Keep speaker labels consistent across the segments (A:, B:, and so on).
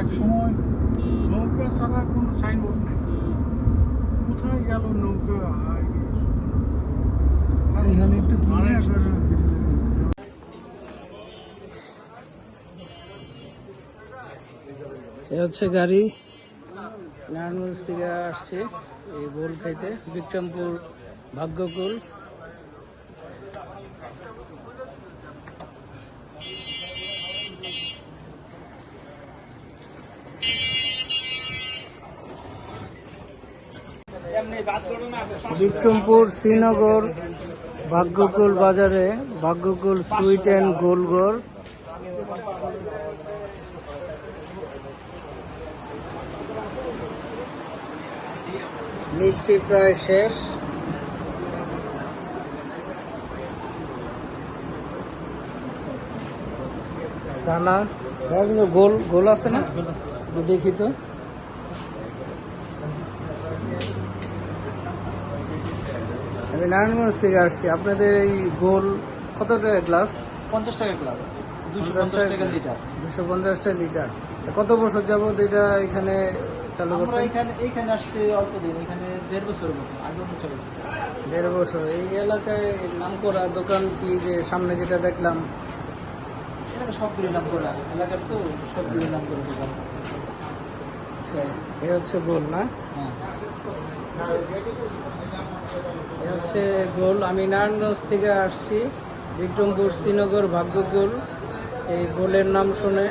A: এক সময় নৌকা ছাড়া কোনো সাইনবোর্ড নেই। কোথায় গেল নৌকা?
B: এখানে একটু
C: এ হচ্ছে গাড়ি। নারায়ণগঞ্জ থেকে আসছে এই বোল খাইতে বিক্রমপুর ভাগ্যকুল। বিক্রমপুর শ্রীনগর ভাগ্যকুল বাজারে, ভাগ্যকুল সুইট অ্যান্ড গোলগড় মিষ্টি প্রায় শেষ। সানা গোল গোল আছে না? দেখি তো। আমি নারায়ণগঞ্জ থেকে আসছি। আপনাদের এই গোল কত টাকা গ্লাস
D: পঞ্চাশ টাকা ক্লাস দুশো
C: পঞ্চাশ
D: টাকা। লিটার
C: দুশো পঞ্চাশ টাকা লিটার কত বছর যাবত এটা এখানে চালু করছে
D: এখানে এখানে আসছে অল্প দিন। এখানে দেড় বছরের মতো। আগে চলেছে
C: দেড় বছর। এই এলাকায় নাম করা দোকান কি যে সামনে যেটা দেখলাম?
D: এলাকা সবগুলো নাম করা এলাকার তো সবগুলো নাম করে দোকান।
C: আচ্ছা, এ হচ্ছে গোল না?
D: হ্যাঁ।
C: হচ্ছে গোল। আমি নারায়ণগঞ্জ থেকে আসছি বিক্রমপুর শ্রীনগর ভাগ্যগোল। এই গোলের নাম শুনে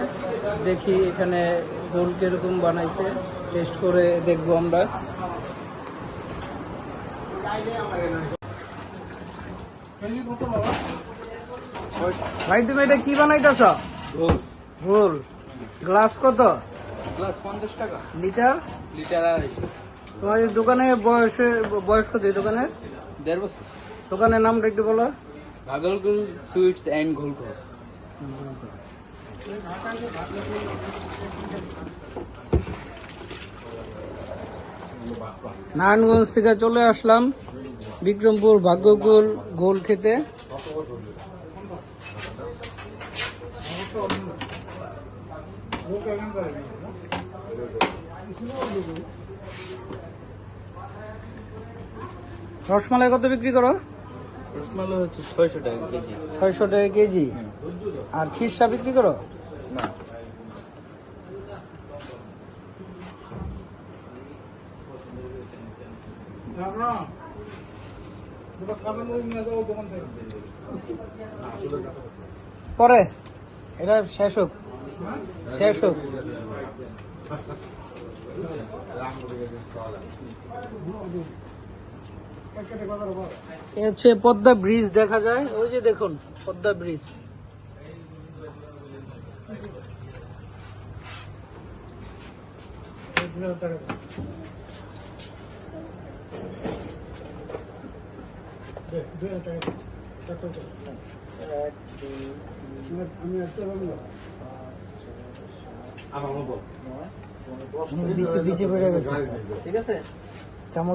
C: দেখি এখানে গোল কীরকম বানাইছে। টেস্ট করে দেখব আমরা। ভাই তুমি এটা কি বানাইতেছ? গোল। গ্লাস কত?
D: ক্লাস পঞ্চাশ টাকা।
C: লিটার?
D: লিটার আড়াইশো।
C: তোমার এই দোকানে বয়সে বয়স কত এই দোকানের
D: দেড় বছর।
C: দোকানের নামটা একটু বলো।
D: ভাগলগুল সুইটস অ্যান্ড ঘোলঘর
C: নারায়ণগঞ্জ থেকে চলে আসলাম বিক্রমপুর ভাগ্যকুল গোল খেতে। রসমালাই কত বিক্রি করো?
D: রসমালাই হচ্ছে ছয়শো টাকা কেজি।
C: ছয়শো টাকা কেজি। আর খিরসা বিক্রি করো?
D: না।
C: পরে। এটা শেষ হোক। শেষ হোক। এ হচ্ছে পদ্মা ব্রিজ দেখা যায়। ওই যে দেখুন পদ্মা ব্রিজ। বিচে বিচে
D: ঠিক আছে?
B: আমি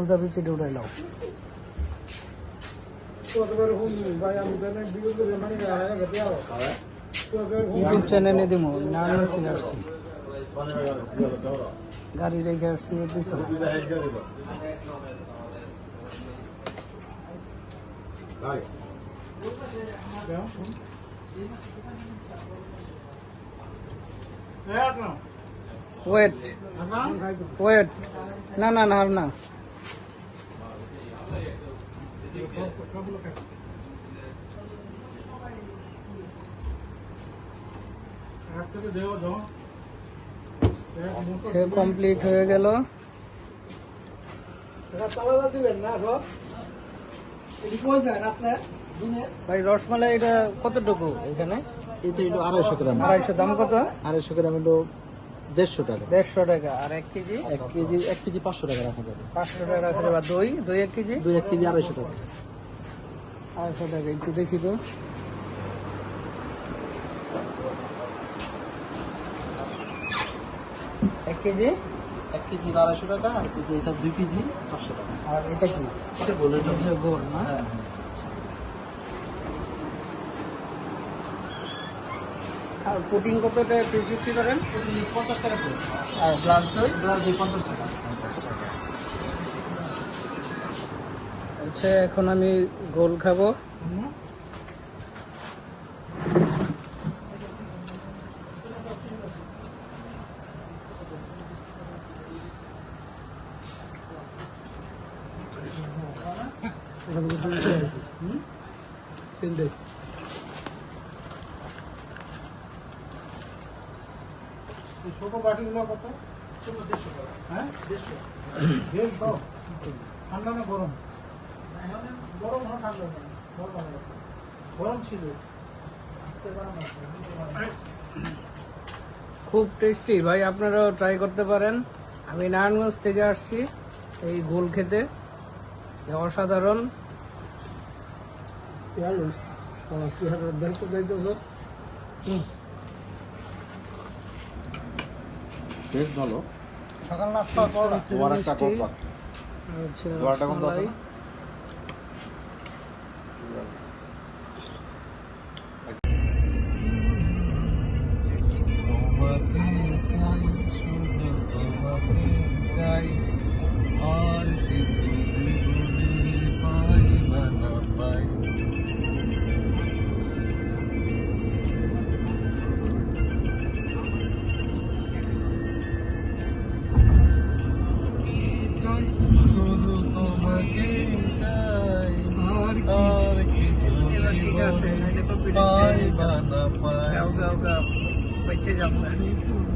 B: বিগত করে মানে গেতে আও
C: ইউটিউব চ্যানেলে দিব নারায়ণ সিং আসছি। গাড়ি রেখে আসছি পিছনে। ওয়েট ওয়েট না না না আর না। সে কমপ্লিট হয়ে গেল। ভাই রসমালাই এটা কতটুকু এখানে?
D: এটা হলো আড়াইশো গ্রাম।
C: আড়াইশো দাম কত?
D: আড়াইশো গ্রাম হলো দেড়শো টাকা।
C: দেড়শো টাকা। আর এক কেজি?
D: এক কেজি এক কেজি পাঁচশো টাকা রাখা যাবে।
C: পাঁচশো টাকা রাখলে বা দই? দই এক কেজি?
D: দুই এক কেজি আড়াইশো টাকা।
C: আড়াইশো টাকা। একটু দেখি তো। এক কেজি?
D: এক কেজি আড়াইশো টাকা আর কেজি এটা দুই কেজি পাঁচশো টাকা।
C: আর এটা কি?
D: এটা বলে
C: এটা গোল। না?
D: হ্যাঁ।
C: আর পুটিং কতটা পিস বিক্রি করেন?
D: পঞ্চাশ টাকা পিস
C: আর গ্লাস দই?
D: গ্লাস দিয়ে পঞ্চাশ টাকা।
C: আচ্ছা এখন আমি গোল খাব।
A: এই ছোট বাটিগুলো কত? হ্যাঁ? দেড়শো। ঠান্ডা না গরম? গরম না ঠান্ডা না। গরম গরম ছিল।
C: খুব টেস্টি ভাই আপনারাও ট্রাই করতে পারেন। আমি নারায়ণগঞ্জ থেকে আসছি এই গোল খেতে। অসাধারণ।
E: বেশ ভালো
A: সকাল নাস্তা করো
E: ভালো। সকাল
C: নাস্তা
E: কোপ
C: আচ্ছা
E: তোমারটা কোনটা আছে?
C: রসমালাই। ঠিক আছে,
E: জীবনে